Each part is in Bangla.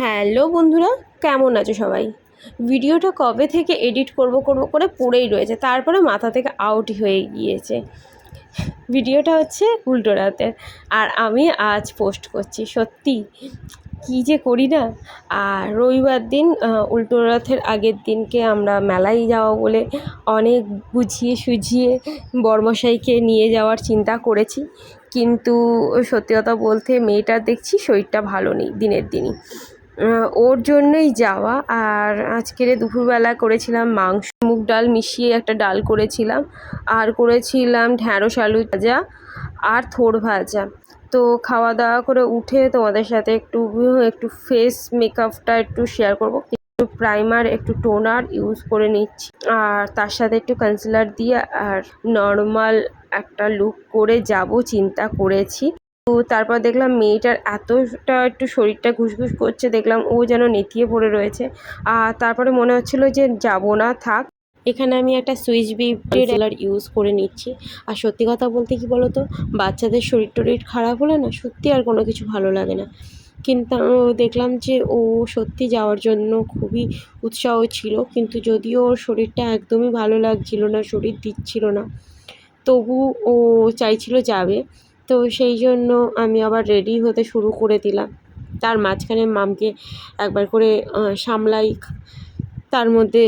হ্যালো বন্ধুরা, কেমন আছো সবাই? ভিডিওটা কবে থেকে এডিট করব করব করে পড়েই রয়েছে, তারপরে মাথা থেকে আউট হয়ে গিয়েছে। ভিডিওটা হচ্ছে উল্টো রাতের, আর আমি আজ পোস্ট করছি, সত্যি? কী যে করি না? আর রবিবার দিন উল্টো রথের আগের দিনকে আমরা মেলায় যাওয়া বলে অনেক বুঝিয়ে সুঝিয়ে বর্মশাইকে নিয়ে যাওয়ার চিন্তা করেছি। কিন্তু সত্যি কথা বলতে মেয়েটার দেখছি শরীরটা ভালো নেই দিনের দিনই। ওর জন্যই যাওয়া। আর আজকের দুপুরবেলা করেছিলাম মাংস, মুগ ডাল মিশিয়ে একটা ডাল করেছিলাম। আর করেছিলাম ঢ্যাঁড়স, আলু ভাজা আর থোড় ভাজা। তো খাওয়া দাওয়া করে উঠে তোমাদের সাথে একটু একটু ফেস মেকআপটা একটু শেয়ার করব। একটু প্রাইমার একটু টোনার ইউজ করে নিচ্ছি। আর তার সাথে একটু কনসিলার দিয়ে আর নর্মাল একটা লুক করে যাব, চিন্তা করেছি। তো তারপর দেখলাম মেয়েটার এতটা একটু শরীরটা ঘুসঘুস করছে, দেখলাম ও যেন নেতিয়ে পড়ে রয়েছে। আর তারপরে মনে হচ্ছিল যে যাব না, থাক। এখানে আমি একটা সুইচ বিউটির কালার ইউজ করে নিচ্ছি। আর সত্যি কথা বলতে কি বলো তো বাচ্চাদের শরীর টরীর খারাপ হলে না সত্যি আর কোনো কিছু ভালো লাগে না। কিন্তু দেখলাম যে ও সত্যি যাওয়ার জন্য খুবই উৎসাহ ছিল, কিন্তু যদিও ওর শরীরটা একদমই ভালো লাগছিল না, শরীর দিচ্ছিল না তবু ও চাইছিল যাবে। তো সেই জন্য আমি আবার রেডি হতে শুরু করে দিলাম। তার মাঝখানে মামকে একবার করে সামলাই, তার মধ্যে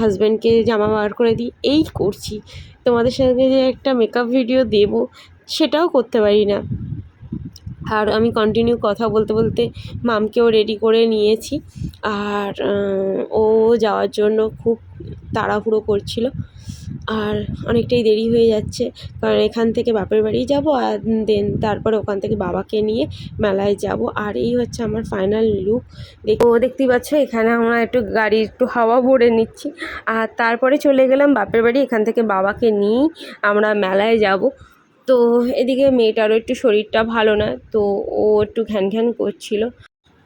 হাজব্যান্ডকে জামা বার করে দিই। এই করছি। তোমাদের সাথে যে একটা মেকআপ ভিডিও দেব, সেটাও করতে পারি না। আর আমি কন্টিনিউ কথা বলতে বলতে মামকেও রেডি করে নিয়েছি। আর ও যাওয়ার জন্য খুব তাড়াহুড়ো করছিল। আর অনেকটাই দেরি হয়ে যাচ্ছে। কারণ এখান থেকে বাপের বাড়ি যাব আর দেন তারপরে ওখান থেকে বাবাকে নিয়ে মেলায় যাব। আর এই হচ্ছে আমার ফাইনাল লুক দেখো দেখতেই পাচ্ছ, এখানে আমরা একটু গাড়ির একটু হাওয়া ভরে নিচ্ছি। আর তারপরে চলে গেলাম বাপের বাড়ি, এখান থেকে বাবাকে নিয়েই আমরা মেলায় যাব। তো এদিকে মেয়েটারও একটু শরীরটা ভালো না, তো ও একটু ঘ্যান ঘ্যান করছিল।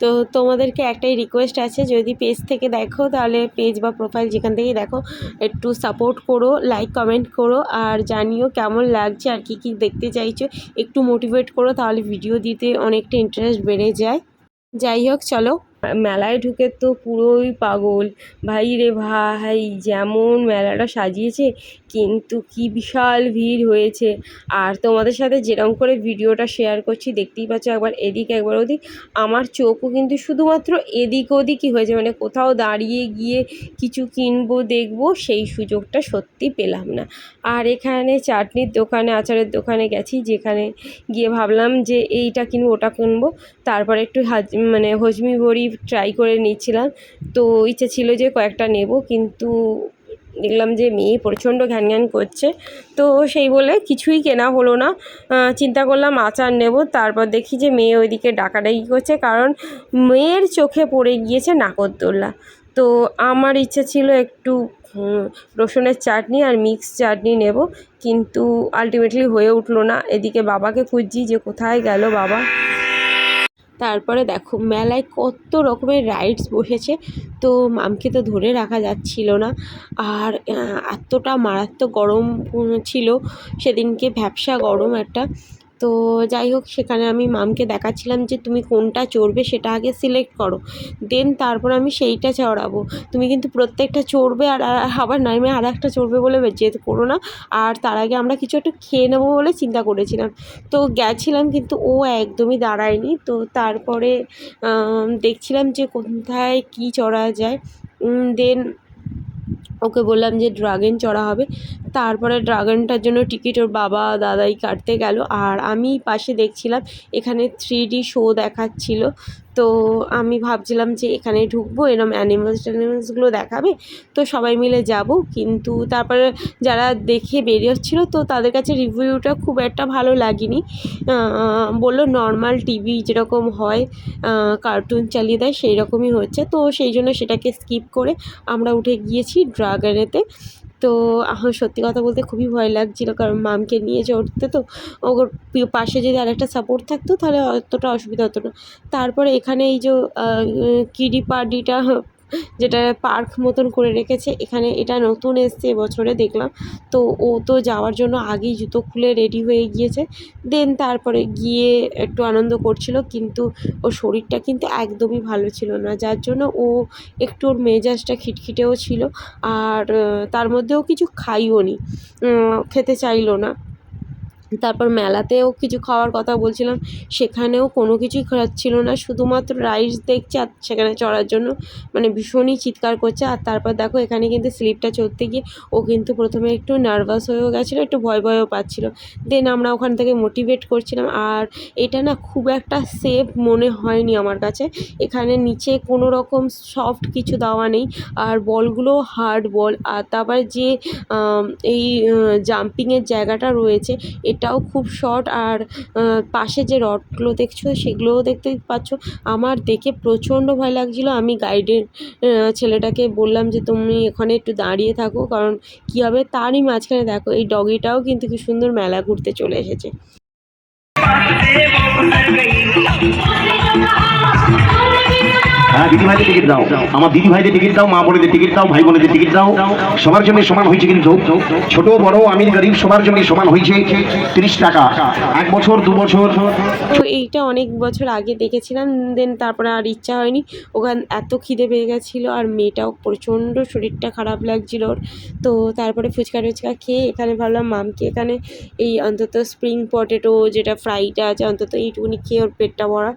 তো তোমাদেরকে একটাই রিকোয়েস্ট আছে, যদি পেজ থেকে দেখো তাহলে পেজ বা প্রোফাইল যেখান থেকেই দেখো, একটু সাপোর্ট করো লাইক কমেন্ট করো আর জানিও কেমন লাগছে আর কি কি দেখতে চাইছো। একটু মোটিভেট করো তাহলে ভিডিও দিতে অনেকটা ইন্টারেস্ট বেড়ে যায়। যাই হোক, চলো। মেলায় ঢুকে তো পুরোই পাগল। ভাই রে ভাই, যেমন মেলাটা সাজিয়েছে, কিন্তু কি বিশাল ভিড় হয়েছে। আর তোমাদের সাথে যেরকম করে ভিডিওটা শেয়ার করছি, দেখতেই পাচ্ছ একবার এদিক একবার ওদিক। আমার চোখও কিন্তু শুধুমাত্র এদিক ওদিকই হয়েছে মানে কোথাও দাঁড়িয়ে গিয়ে কিছু কিনবো, দেখব, সেই সুযোগটা সত্যি পেলাম না। আর এখানে চাটনির দোকানে, আচারের দোকানে গেছি, যেখানে গিয়ে ভাবলাম যে এইটা কিনবো, ওটা কিনবো। তারপরে একটু হাজ মানে হজমি বড়ি ট্রাই করে নিচ্ছিলাম। তো ইচ্ছে ছিল যে কয়েকটা নেব, কিন্তু দেখলাম যে মেয়ে প্রচণ্ড ঘ্যান ঘ্যান করছে। তো সেই বলে কিছুই কেনা হলো না। চিন্তা করলাম আচার নেব, তারপর দেখি যে মেয়ে ওইদিকে ডাকাডাকি করছে, কারণ মেয়ের চোখে পড়ে গিয়েছে নাগরদোল্লা। তো আমার ইচ্ছে ছিল একটু রসুনের চাটনি আর মিক্স চাটনি নেব, কিন্তু আলটিমেটলি হয়ে উঠল না। এদিকে বাবাকে খুঁজছি যে কোথায় গেল বাবা। তারপরে দেখো মেলায় কত রকমের রাইডস বসেছে। তো মামকে তো ধরে রাখা যাচ্ছিল না। আর এতটা মারাত্মক গরম ছিল সেদিনকে ভ্যাপসা গরম একটা। তো যাই হোক, সেখানে আমি মামকে দেখাচ্ছিলাম যে তুমি কোনটা চড়বে সেটা আগে সিলেক্ট করো। দেন তারপর আমি সেইটা চড়াবো। তুমি কিন্তু প্রত্যেকটা চড়বে আর আবার নামে আর একটা চড়বে বলে জেদ করো না। আর তার আগে আমরা কিছু একটু খেয়ে নেব বলে চিন্তা করেছিলাম। তো গেছিলাম কিন্তু ও একদমই দাঁড়ায়নি। তো তারপরে দেখছিলাম যে কোথায় কী চড়া যায়। দেন ওকে বললাম যে ড্রাগন চড়া হবে। তারপরে ড্রাগনটার জন্য টিকিট ওর বাবা, দাদাই কাটতে গেল। আর আমি পাশে দেখছিলাম, এখানে থ্রি ডি শো দেখাচ্ছিল। তো আমি ভাবছিলাম যে এখানে ঢুকবো, এরম অ্যানিমালস ট্যানিমালসগুলো দেখাবে। তো সবাই মিলে যাব। কিন্তু তারপরে যারা দেখে বেরিয়েছিল তো তাদের কাছে রিভিউটা খুব একটা ভালো লাগেনি। বলল নর্মাল টিভি যেরকম হয় কার্টুন চালিয়ে দেয় সেই রকমই হচ্ছে। তো সেই জন্য সেটাকে স্কিপ করে আমরা উঠে গিয়েছি ড্রাগনেতে। তো আমার সত্যি কথা বলতে খুবই ভয় লাগছিল, কারণ মামকে নিয়ে চড়তে তো ওর পাশে যদি আরেকটা সাপোর্ট থাকতো তাহলে অতটা অসুবিধা হতো না। তারপরে এখানে এই যে কিডি পার্টিটা যেটা পার্ক মতন করে রেখেছে, এখানে এটা নতুন এসছে এবছরে দেখলাম। তো ও তো যাওয়ার জন্য আগেই জুতো খুলে রেডি হয়ে গিয়েছে। দেন তারপরে গিয়ে একটু আনন্দ করছিল, কিন্তু ওর শরীরটা কিন্তু একদমই ভালো ছিল না। যার জন্য ও একটু ওর মেজাজটা খিটখিটেও ছিল, আর তার মধ্যেও কিছু খাইও নি খেতে চাইলো না। তারপর মেলাতেও কিছু খাওয়ার কথা বলছিলাম, সেখানেও কোনো কিছুই খাচ্ছিল না। শুধুমাত্র রাইস দেখছে আর সেখানে চড়ার জন্য মানে ভীষণই চিৎকার করছে। আর তারপর দেখো এখানে কিন্তু স্লিপটা চড়তে গিয়ে ও কিন্তু প্রথমে একটু নার্ভাস হয়েও গেছিল, একটু ভয় ভয়ও পাচ্ছিল। দেন আমরা ওখান থেকে মোটিভেট করছিলাম। আর এটা না খুব একটা সেফ মনে হয়নি আমার কাছে। এখানে নিচে কোনো রকম সফট কিছু দেওয়া নেই। আর বলগুলো হার্ড বল। আর তারপর যে এই জাম্পিংয়ের জায়গাটা রয়েছে এটাও খুব শর্ট আর পাশে যে রডগুলো দেখছ সেগুলোও দেখতে পাচ্ছ আমার দেখে প্রচণ্ড ভয় লাগছিল আমি গাইডের ছেলেটাকে বললাম যে তুমি এখানে একটু দাঁড়িয়ে থাকো কারণ কী হবে তারই মাঝখানে দেখো এই ডগিটাও কিন্তু কি সুন্দর মেলা ঘুরতে চলে এসেছে হ্যাঁ দিদি ভাইদের টিকিট দাও। আমার দিদি ভাইদের টিকিট দাও, মা বোনেদের টিকিট দাও, ভাই বোনেদের টিকিট দাও। সবার জন্য সমান হয়েছে কিন্তু। ছোট, বড়, আমির, গরিব, সবার জন্য সমান হয়েছে তিরিশ টাকা। এক বছর, দু বছর। তো এইটা অনেক বছর আগে দেখেছিলাম দেন তারপরে আর ইচ্ছা হয়নি। ওখান এত খিদে পেয়ে গেছিল আর মেয়েটাও প্রচণ্ড শরীরটা খারাপ লাগছিল ওর। তো তারপরে ফুচকা টুচকা খেয়ে এখানে ভাবলাম, মামকে এখানে এই অন্তত স্প্রিং পটেটো যেটা ফ্রাইটা আছে, অন্তত এইটুকুনি খেয়ে ওর পেটটা ভরা।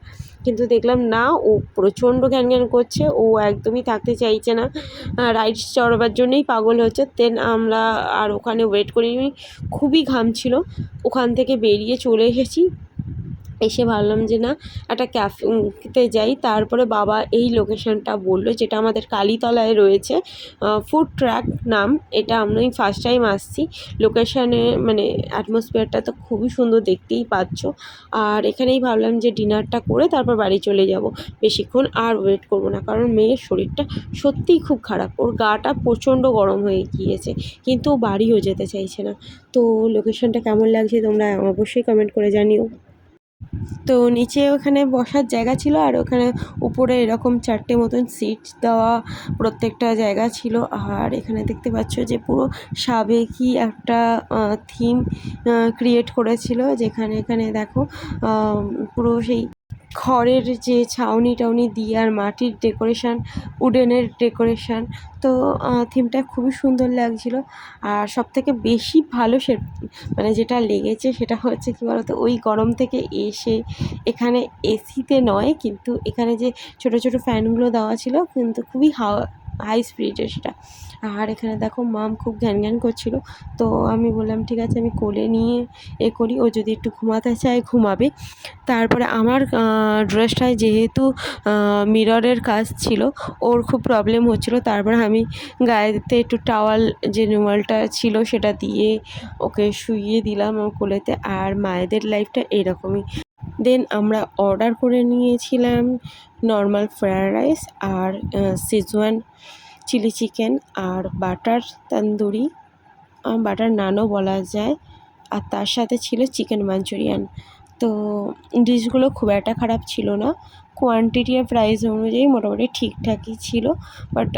কিন্তু দেখলাম না, ও প্রচণ্ড ঘ্যান ঘ্যান করছে, ও একদমই থাকতে চাইছে না। রাইডস চড়বার জন্যই পাগল হচ্ছে। দেন আমরা আর ওখানে ওয়েট করিনি। খুবই ঘাম ছিল। ওখান থেকে বেরিয়ে চলে এসেছি। এসে ভাবলাম যে না, একটা ক্যাফেতে যাই। তারপরে বাবা এই লোকেশনটা বলল, যেটা আমাদের কালীতলায় রয়েছে ফুড ট্র্যাক নাম। এটা আমি ফার্স্ট টাইম আসছি। লোকেশানে মানে অ্যাটমসফিয়ারটা তো খুবই সুন্দর দেখতেই পাচ্ছ। আর এখানেই ভাবলাম যে ডিনারটা করে তারপর বাড়ি চলে যাব। বেশিক্ষণ আর ওয়েট করব না, কারণ মেয়ের শরীরটা সত্যিই খুব খারাপ। ওর গাটা প্রচণ্ড গরম হয়ে গিয়েছে, কিন্তু বাড়িও যেতে চাইছে না। তো লোকেশনটা কেমন লাগছে তোমরা অবশ্যই কমেন্ট করে জানিও। তো নিচে ওখানে বসার জায়গা ছিল আর ওখানে উপরে এরকম চারটে মতন সিট দেওয়া প্রত্যেকটা জায়গা ছিল। আর এখানে দেখতে পাচ্ছ যে পুরো সাবেকি একটা থিম ক্রিয়েট করেছিল। যেখানে এখানে দেখো পুরো সেই খড়ের যে ছাউনি টাউনি দিয়ে আর মাটির ডেকোরেশান, উডেনের ডেকোরেশান, তো থিমটা খুবই সুন্দর লাগছিল। আর সব থেকে বেশি ভালো সে মানে যেটা লেগেছে সেটা হচ্ছে কী বলতো, ওই গরম থেকে এসে এখানে এসিতে নয়, কিন্তু এখানে যে ছোট ছোট ফ্যানগুলো দেওয়া ছিল, কিন্তু খুবই হাওয়া হাই স্পিডের সেটা। আর এখানে দেখো মাম খুব ঘ্যান ঘ্যান করছিল। তো আমি বললাম, ঠিক আছে, আমি কোলে নিয়ে এ করি। ও যদি একটু ঘুমাতে চায়, ঘুমাবে। তারপরে আমার ড্রেসটায় যেহেতু মিররের কাজ ছিল, ওর খুব প্রবলেম হচ্ছিল। তারপরে আমি গায়েতে একটু টাওয়াল যে রুমালটা ছিল সেটা দিয়ে ওকে শুইয়ে দিলাম আমার কোলেতে। আর মায়েদের লাইফটা এরকমই। দেন আমরা অর্ডার করে নিয়েছিলাম নর্মাল ফ্রায়েড রাইস আর সিজওয়ান চিলি চিকেন আর বাটার তন্দুরি বাটার নানও বলা যায়। আর তার সাথে ছিল চিকেন মাঞ্চুরিয়ান তো ডিশগুলো খুব একটা খারাপ ছিল না। কোয়ান্টিটি আর প্রাইস অনুযায়ী মোটামুটি ঠিকঠাকই ছিল বাট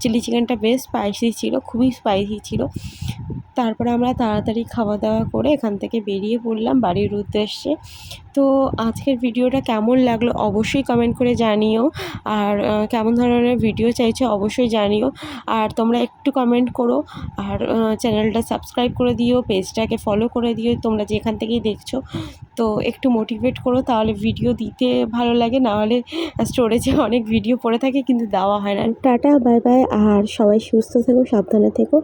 চিলি চিকেনটা বেশ স্পাইসি ছিল, খুবই স্পাইসি ছিল। তারপরে আমরা তাড়াতাড়ি খাওয়া দাওয়া করে এখান থেকে বেরিয়ে পড়লাম বাড়ির উদ্দেশ্যে। তো আজকের ভিডিওটা কেমন লাগল অবশ্যই কমেন্ট করে জানিও, আর কেমন ধরনের ভিডিও চাইছো অবশ্যই জানিও, আর তোমরা একটু কমেন্ট করো, আর চ্যানেলটা সাবস্ক্রাইব করে দিও পেজটাকে ফলো করে দিও, তোমরা যেখান থেকেই দেখছ। তো একটু মোটিভেট করো, তাহলে ভিডিও দিতে ভালো লাগে নাহলে স্টোরেজে অনেক ভিডিও পড়ে থাকে, কিন্তু দেওয়া হয় না। টাটা বাই বাই আর সবাই সুস্থ থেকো, সাবধানে থেকো,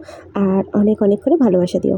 আর অনেক অনেক করে ভালোবাসা দিও।